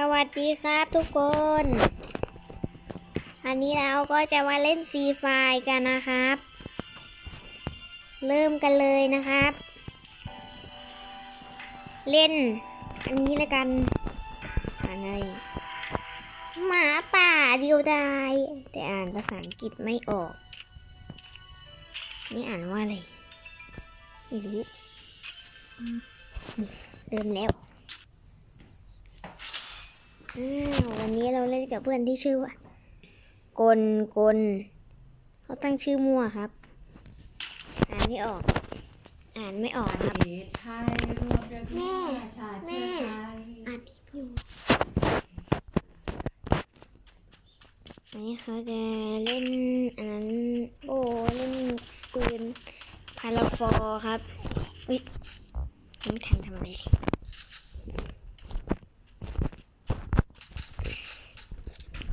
สวัสดีครับทุกคน อันนี้เราก็จะมาเล่นฟรีไฟร์กันนะครับ เริ่มกันเลยนะครับ เล่น อันนี้ละกันอะไรหมาป่าเดียวดาย แต่อ่านภาษาอังกฤษไม่ออก นี่อ่านว่าอะไร ไม่รู้ เริ่มแล้ว ววันนี้เราเล่นกับเพื่อนที่ชื่อว่ากลกลเขาตั้งชื่อมั่วครับ อ่านไม่ออก อ่านไม่ออกครับประเทศไทยรวมกันแม่ประชาชาติไทยอ่านผิดอยู่อันนี้เขาจะเล่นอันนั้นโอ้เล่นปืนพาราฟอร์ครับอุ๊ยยังไม่ทันทำอะไรเลย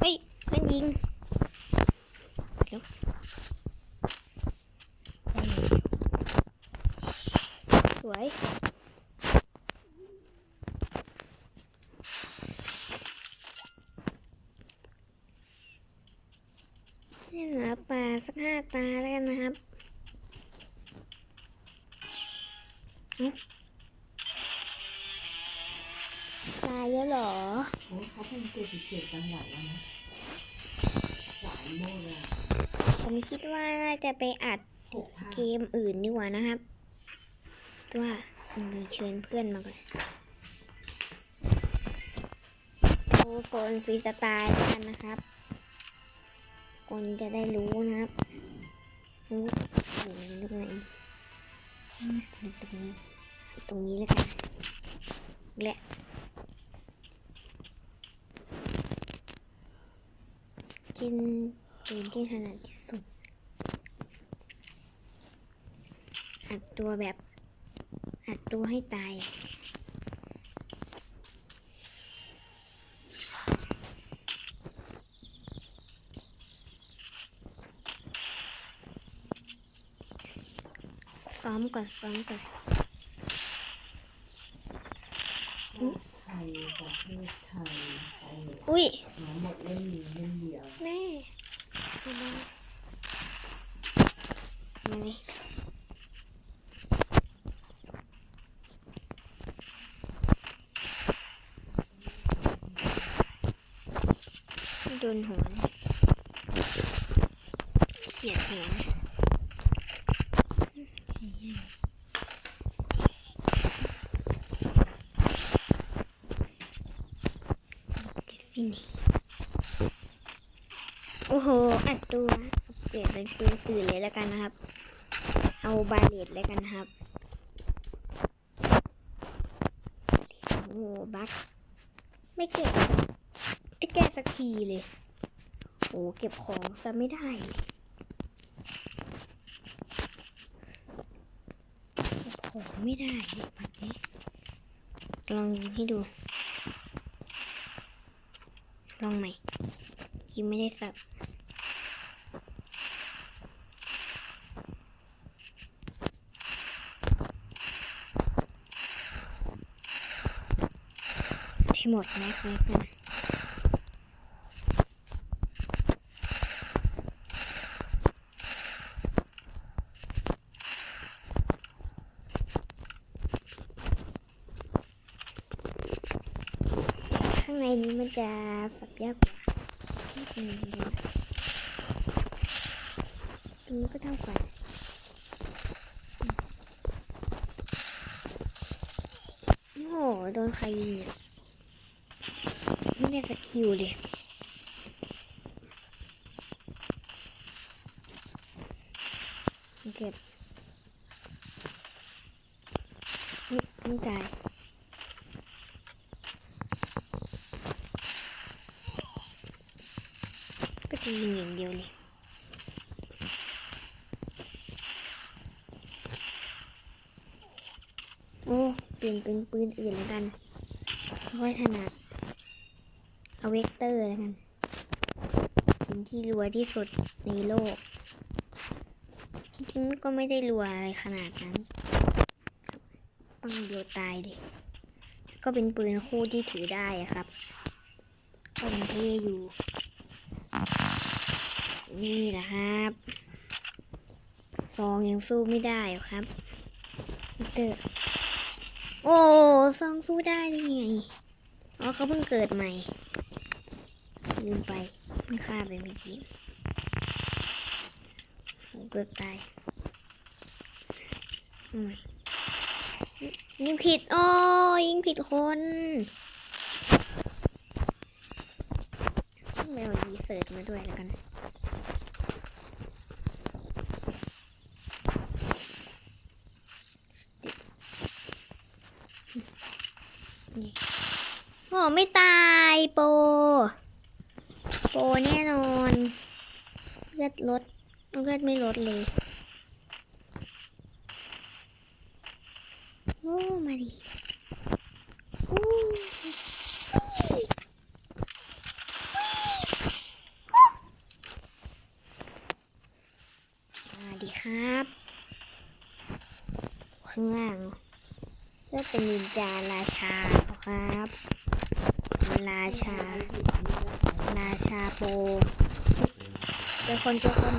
ฮ้ยมันยิงเดี๋ยวสวยเล่นหมาป่าสักห้าตาแล้วกันนะครับตายแล้วเหรอ โอ้เขาเป็นเจ็ดสิบเจ็ดจังหวัดแล้วนะ ผมคิดว่าน่าจะไปอัดเกมอื่นดีกว่านะครับ ว่าเชิญเพื่อนมาก่อนโอ้โฟนฟรีสไตล์กันนะครับ คนจะได้รู้นะครับ รู้อยู่ในตรงไหนตรงนี้ ตรงนี้แล้วกันแหละกิน ปืนที่ถนัดที่สุด อัดตัวแบบ อัดตัวให้ตายซ้อมก่อนซ้อมก่อนไทยประเทศไทยไทยอุ้ยหาหมดเล่นนี้เล่นเดียวแม่ มามามาเลยโดนหัวนะเขียดหัวเดี๋ยวสินี่ โอ้โห อัด ตัวเปลี่ยนเป็นปืนอื่นเลยแล้วกันนะครับ เอาบาเลตเลยกันนะครับโอ้โหบักไม่เก็บไม่แก้สักทีเลย โอ้เก็บของซะไม่ได้เลยเก็บของไม่ได้เลยบักนี้ลองให้ดู ลองใหม่ยังไม่ได้สับ ให้หมดแม็กเลยกันข้างในนี้มันจะสับยากกว่าตรงนี้ก็เท่ากันโอ้โห โดนใครยิงเนี่ย ไม่ได้สกิลเลยเก็บนี่ไม่ตายก็จะยิงอย่างเดียวเลยโอ้เปลี่ยนเป็นปืนอื่นแล้วกันค่อยถนัด เอาเวกเตอร์แล้วกันเป็นที่รัวที่สุดในโลก จริงๆก็ไม่ได้รัวอะไรขนาดนั้นปังเดียตายเลยก็เป็นปืนคู่ที่ถือได้อะครับก็ยังเท่อยู่ นี่แหละครับซองยังสู้ไม่ได้ครับเดอโอ้ซองสู้ได้ได้ไง อ๋อเขาเพิ่งเกิดใหม่ ลืมไปเพิ่งฆ่าไปเมื่อกี้โอ้เกือบตายยิงผิดโอ้ยยิงผิดคนต้องไปเอาดีเสิร์ชมาด้วยแล้วกันโอ้ไม่ตายโป โปแน่นอนเลือดลดเลือดไม่ลดเลยโอ้มาดิโอ้มาดิครับ ข้างล่างก็เป็นนินจาราชาเหรอครับ ราชา ราชาโปเจอ คนเจอคน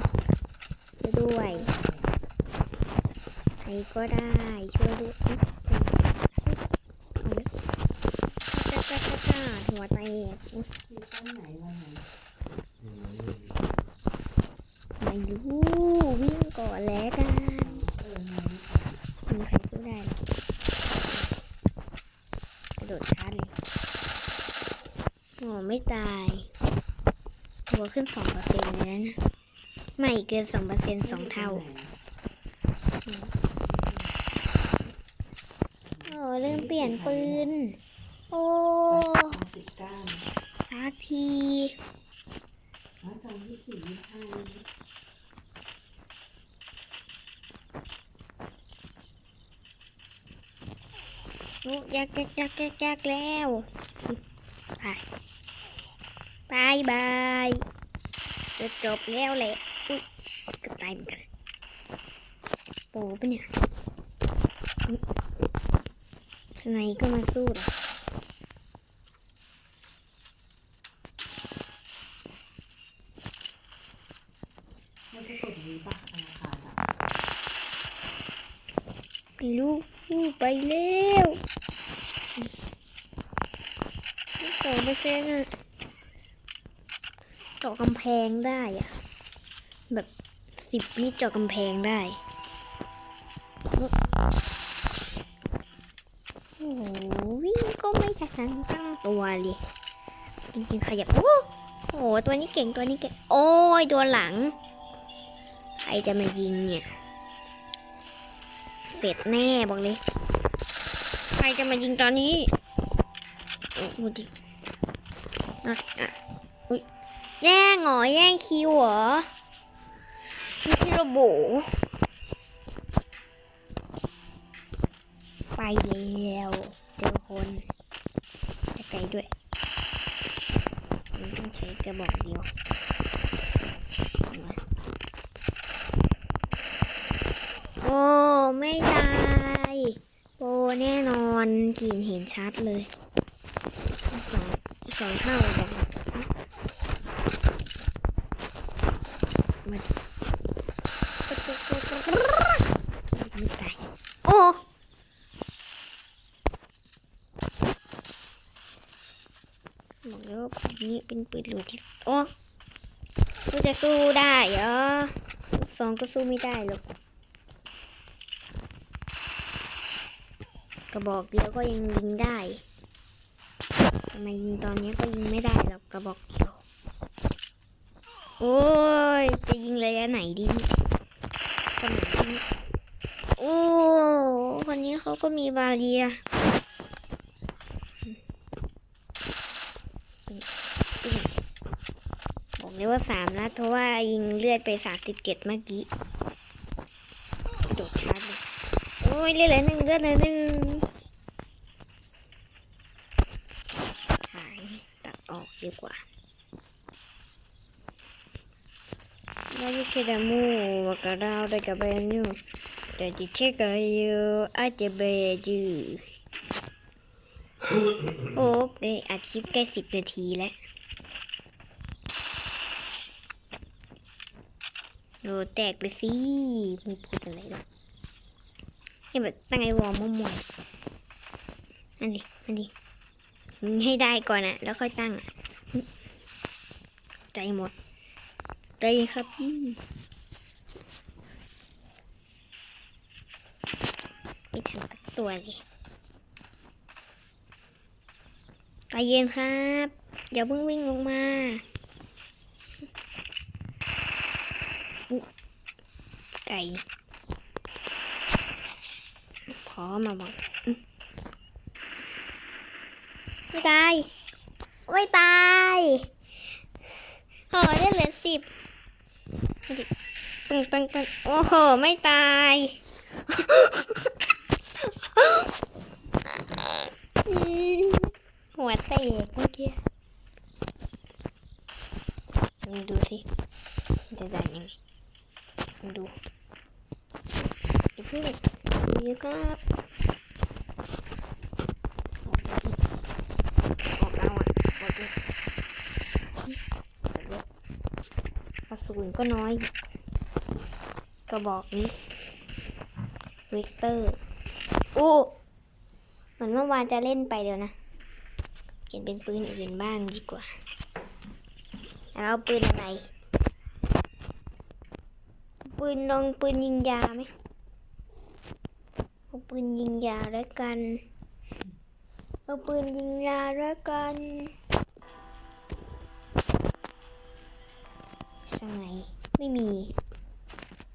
ช่วยด้วยใครก็ได้ช่วยด้วยข้าจ้าจ้าจ้าหัวแตกอุ๊ยมีต้นไหนวันไหนไม่รู้วิ่งก่อนแล้วกันมีใครสู้ได้กกระโดดชาร์จเลยโอ้ไม่ตาย หัวขึ้นสองเปอร์เซ็นต์เลยนะไม่เกินสองเปอร์เซ็นต์สองเท่า โอ้เริ่มเปลี่ยนปืน โอ้สักทีล้วจองยี่สี่ยี่ห้านี่โอ้ยากยากยากยากยกแล้วไป บายบายจะจบแล้วแหละอุ๊ยก็ตายเหมือนกันโปปะเนี่ยทนายก็มาสู้เหรอไม่ใช่กดนี้ปะธนาคารอะไม่รู้อู้ไปแล้วสองเปอร์เซ็นต์อะ จาะกำแพงได้อะแบบสิบวิเจาะกำแพงได้โอ้โหวิ่งก็ไม่ทันตั้งตัวเลยจริงๆขยับโอ้โหตัวนี้เก่งตัวนี้เก่งโอ้ยตัวหลัง ใครจะมายิงเนี่ย เสร็จแน่บอกเลย ใครจะมายิงตอนนี้โอ้โหดิอะอะอุ้ย แย่งเหรอแย่งคิวเหรอไม่ใช่ระบุไปแล้วเจอคนไกลด้วยต้องใช้กระบอกเดียวโอ้ไม่ตายโปแน่นอนกลินเห็นชัดเลยสองสองเท่าบอกมาไม่ตาย โอ้ บอกแล้วว่าปืนนี้ เป็นปืนหลูที่โอ้กูจะสู้ได้เหรอลูกซองก็สู้ไม่ได้หรอกกระบอกเดียวก็ยังยิงได้ทำไมยิงตอนนี้ก็ยิงไม่ได้หรอกกระบอกเดียว โอ้ย จะยิงระยะไหนดีคนนดีโอ้คนนี้เขาก็มีบาเรีย บอกเลย ว่าสามนัดเพราะว่ายิงเลือดไปสามสิบเจ็ดเมื่อกี้กระโดดชาร์จเลยโอ้ยเลือดเหลือหนึ่งเลือดเหลือหนึ่งหายตัดออกดีกว่าเราจะเชื่อมูว่ากระดาวได้กับเบนยูแต่จะเช็คกันอยู่อาจจะเบจูโอเคอัดคลิปใกล้สิบนาทีแล้ว โดนแตกไปสิมึงพูดอะไรหรอกนี่แบบตั้งไอ้วอร์มมั่วๆอันดิอันดิมึงให้ได้ก่อนอะแล้วค่อยตั้งอะใจหมดใจครับพี่ไม่ทันตักตัวเลยใจเย็นครับอย่าเพิ่งวิ่งลงมาอุ๊ไก่พอมาบอกไม่ตายไม่ตายโอ้ได้เหลือสิบปังปังปังโอ้โห ไม่ตายหัวแตกเมื่อกี้ดูสิจะได้ยังไงดู ดูเพื่อนดูครับออกแล้วอะออกเลยกระสุนก็น้อย กระบอกนี้เวกเตอร์โอ้เหมือนเมื่อวานจะเล่นไปเดี๋ยวนะเปลี่ยนเป็นปืนอื่นบ้างดีกว่าแล้วเอาปืนอะไรปืนลองปืนยิงยาไหม ปืนยิงยาแล้วกันเอาปืนยิงยาแล้วกันสังไหนไม่มี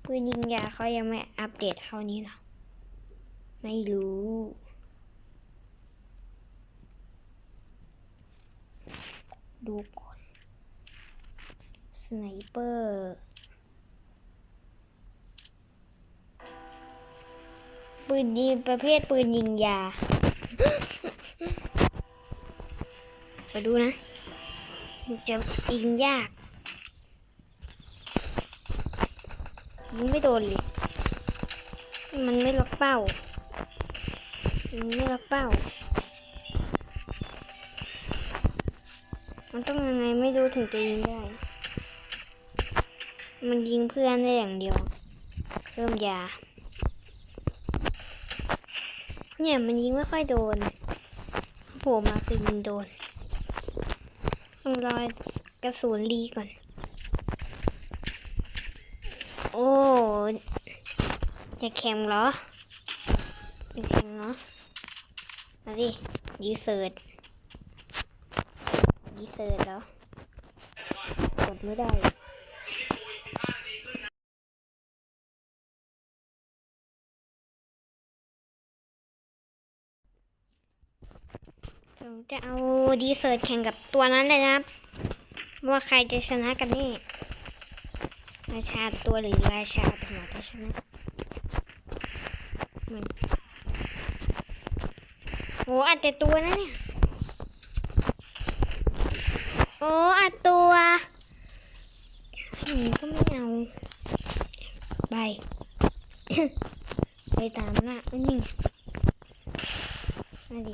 ปืนยิงยาเขายังไม่อัปเดตเท่านี้หรอ ไม่รู้ดูก่อนสไนเปอร์ ปืนยิงประเภทปืนยิงยาไปดูนะมันจะยิงยากยิงไม่โดนเลย มันไม่ล็อกเป้า มันไม่ล็อกเป้า มันต้องยังไงไม่รู้ถึงจะยิงได้ มันยิงเพื่อนได้อย่างเดียวเพิ่มยา เนี่ยมันยิงไม่ค่อยโดนโผล่มาคือยิงโดนต้องรอกระสุนรีก่อน โอ้จะแข่งเหรอจะแข่งเหรอมาดิดีเซิร์ตดีเซอร์แล้วกดไม่ได้ จะเอาดีเซอร์แข่งกับตัวนั้นเลยนะครับ ว่าใครจะชนะกันแนี่ราชาตัวหรือราชาหัวจะชนะมันโอ้อัดแต่ตัวนะเนี่ยโอ้อัดตัวอืมก็ไม่เอาไป ไปตามละนี่มาดิ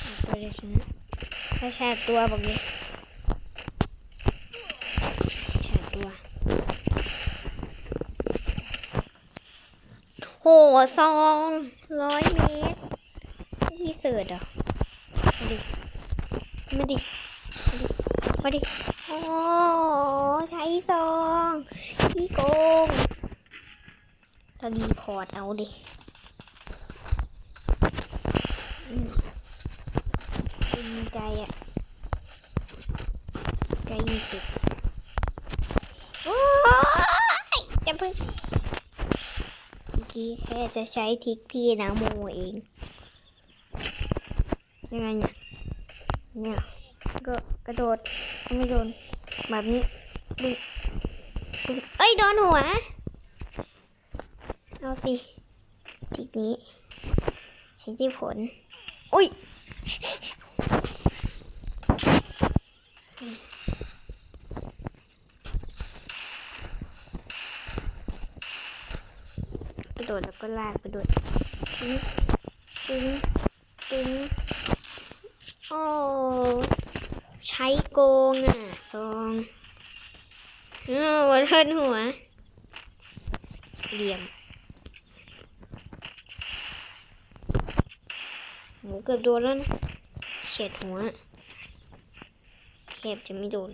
เอาตัวเดียวชนะถ้า แชร์ตัวบอกดิแชร์ตัว โหซองร้อยเมตรที่เสิร์ชเหรอมาดิมาดิมาดิโอ้ใช้ซองขี้โกงถ้ารีพอร์ตเอาดิอืมเป็นไกลอะไกลยิ่งติดโอ้ยจะเพิ่งเมื่อกี้แค่จะใช้ทิกพี่นางโมเองยังไงเนี่ยเนี่ยก็กระโดดไม่โดนแบบนี้ดึงดึงเอ้ยโดนหัว เอาสิทิกนี้ใช้ที่ผล อุ้ย กระโดดแล้วก็ลากไปด้วยตึ้งตึ้งตึ้งโอ้ใช้โกงอะซองเออหัวเทินหัวเหลี่ยมโหเกือบโดนแล้วนะเฉียดหัว แทบจะไม่โดน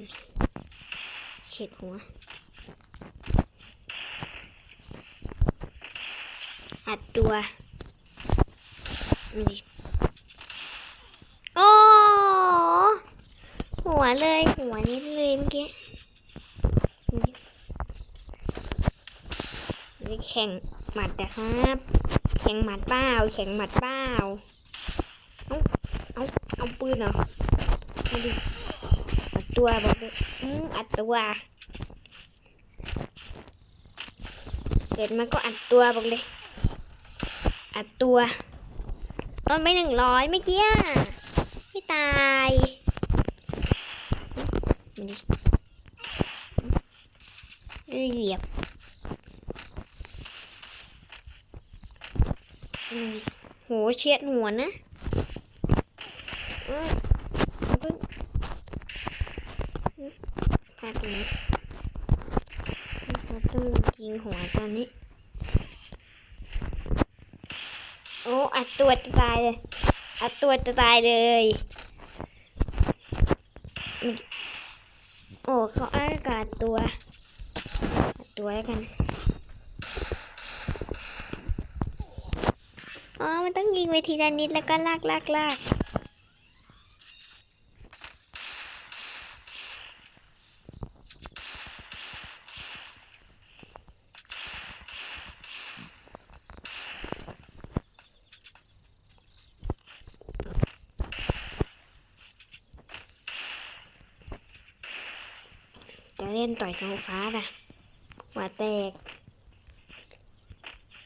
เฉียดหัว อัดตัวนี่โอ้หัวเลย หัวนิดเลยเมื่อกี้นี่แข่งหมัดนะครับ แข่งหมัดเปล่าแข่งหมัดเปล่าเอาเอาเอาปืนเหรอเอาดิ ตัวบอกเลยอืมอัดตัวเกิดมาก็อัดตัวบอกเลย อัดตัวต้นไปหนึ่งร้อยเมื่อกี้ไม่ตายมาดิเหยียบโหเฉียดหัวนะอืมเอาพึ่งอืมพลาดตรงนี้เราต้องยิงหัวตอนนี้ โอ้อัดตัวจะตายเลยอัดตัวจะตายเลย โอ้เขาอากาศตัวตัวแล้วกันอ๋อมันต้องยิงไปทีละนิดแล้วก็ลากลากลาก จะเล่นต่อยท้องฟ้าล่ะหัวแตก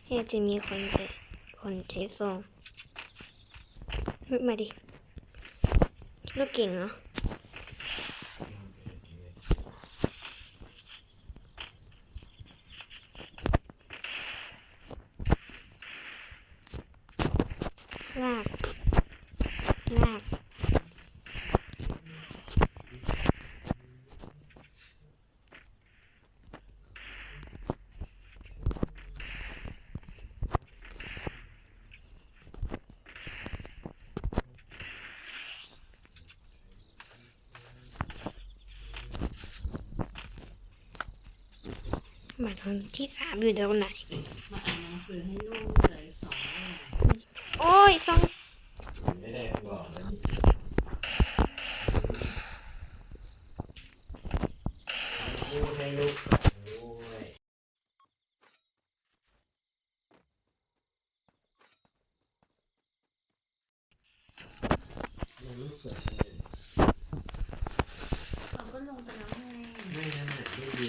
แค่จะมีคนคนใช้ซองมาดิลูกเก่งเหรอ ลาก ลาก มาทำที่สามอยู่ตรงไหน มาอ่านหนังสือให้ลูกเลยสองเล่มโอ้ยสองไม่ได้บอกนะพูดให้ลูกฟังด้วย ยังลูกสวยใช่ไหม เราก็ลงไปแล้วไง ไม่นั่นแหละไม่ดี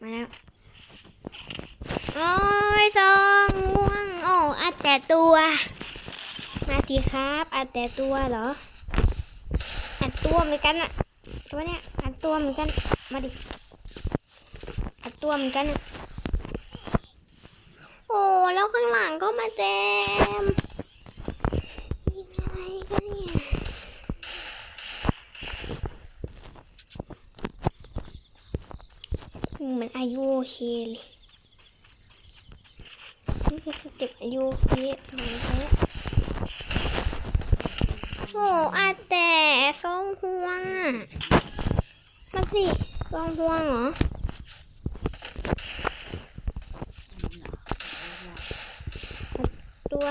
มาแล้ว โอ้ยสองม่วงโอ้อัดแต่ตัว มาสิครับ อัดแต่ตัวเหรอ อัดตัวเหมือนกันอะตัวเนี้ยอัดตัวเหมือนกัน มาดิ อัดตัวเหมือนกันอะโอ้ แล้วข้างหลังก็มาแจมยิงอะไรกันเนี่ย เหมือนอายุโอ เคเลยนี่คือเก็บอายุโอเคเหมือนกันโอ้อาแต่ซองห่วงอะ มาสิซองห่วงเหรอตัว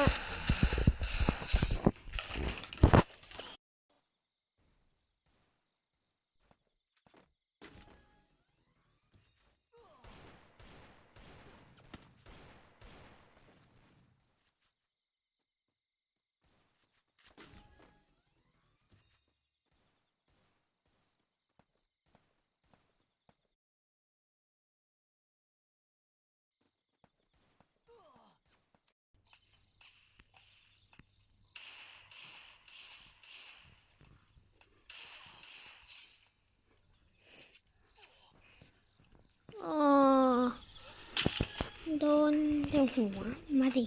โดนเดี๋ยวหัว มาดิ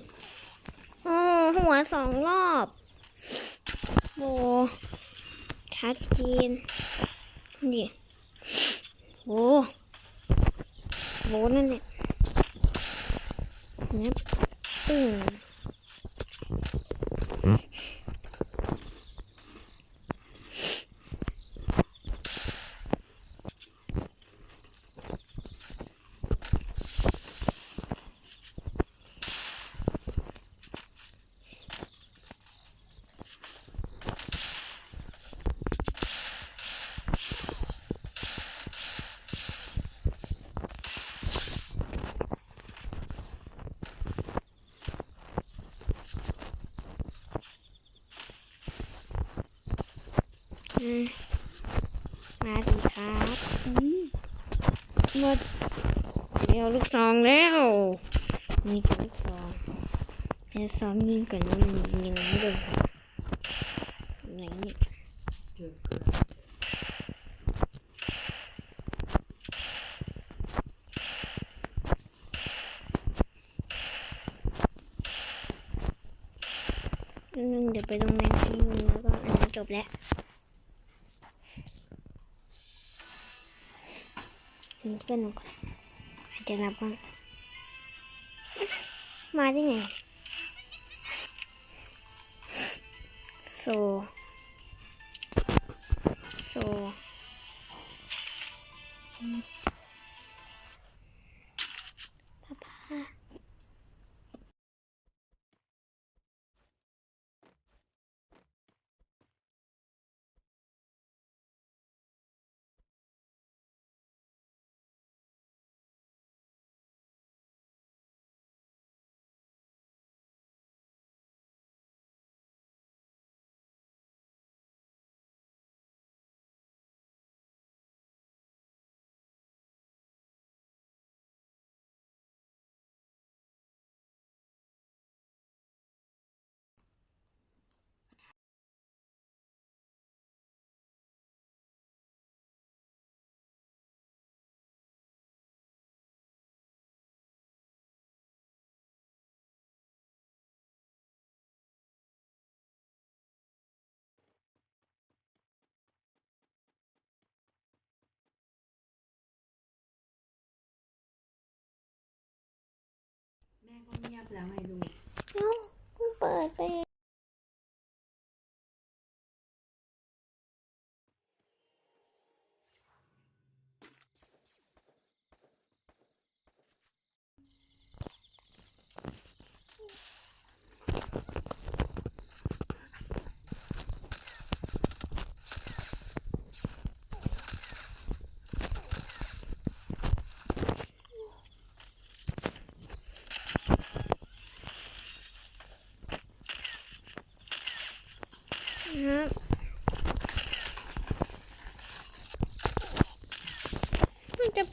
โอ้หัวสองรอบโอ้ชัดเจนนี่โอ้โหนั่นเนี่ยนับตึ้งอืมมาดิครับอืมหมด เดี๋ยวลูกซองแล้วนี่คือลูกซองจะซ้อมยิงก่อนว่ามันยิงยังไงไม่โดนค่ะไหนนี่นึงเดี๋ยวไปลงในนี้แล้วก็อันนั้จบแล้วถึงเพื่อนหนูก่อน ใครจะ แล้วไงลูก เอ้าเพิ่งเปิดไป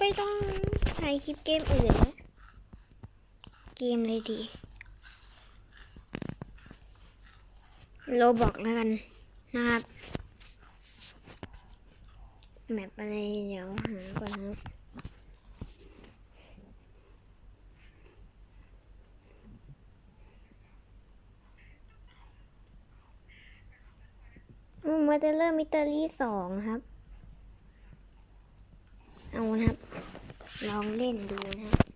ไปต้องถ่ายคลิปเกมอื่นนะ เกมเลยดีโลบอกแล้วกันนะครับแมปอะไรเดี๋ยวหาก่อนนะครับมอเตอร์เลอร์มิเตอรี่สองครับ เอานะครับ ลองเล่นดูนะครับ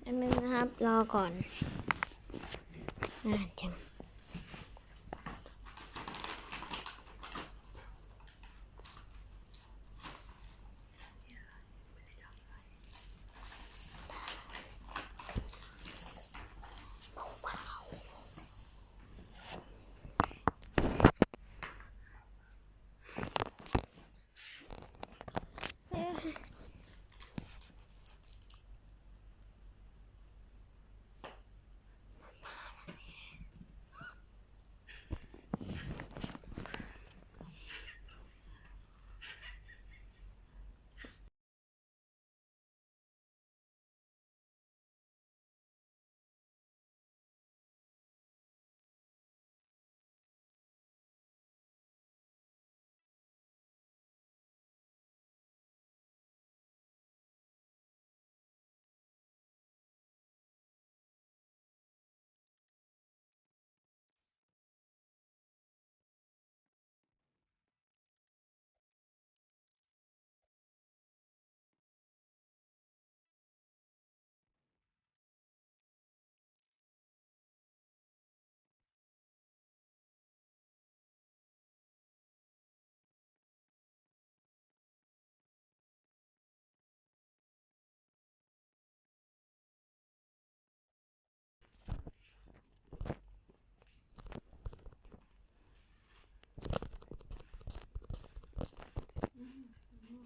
แป๊บนึงนะครับ รอก่อน นานจัง mua.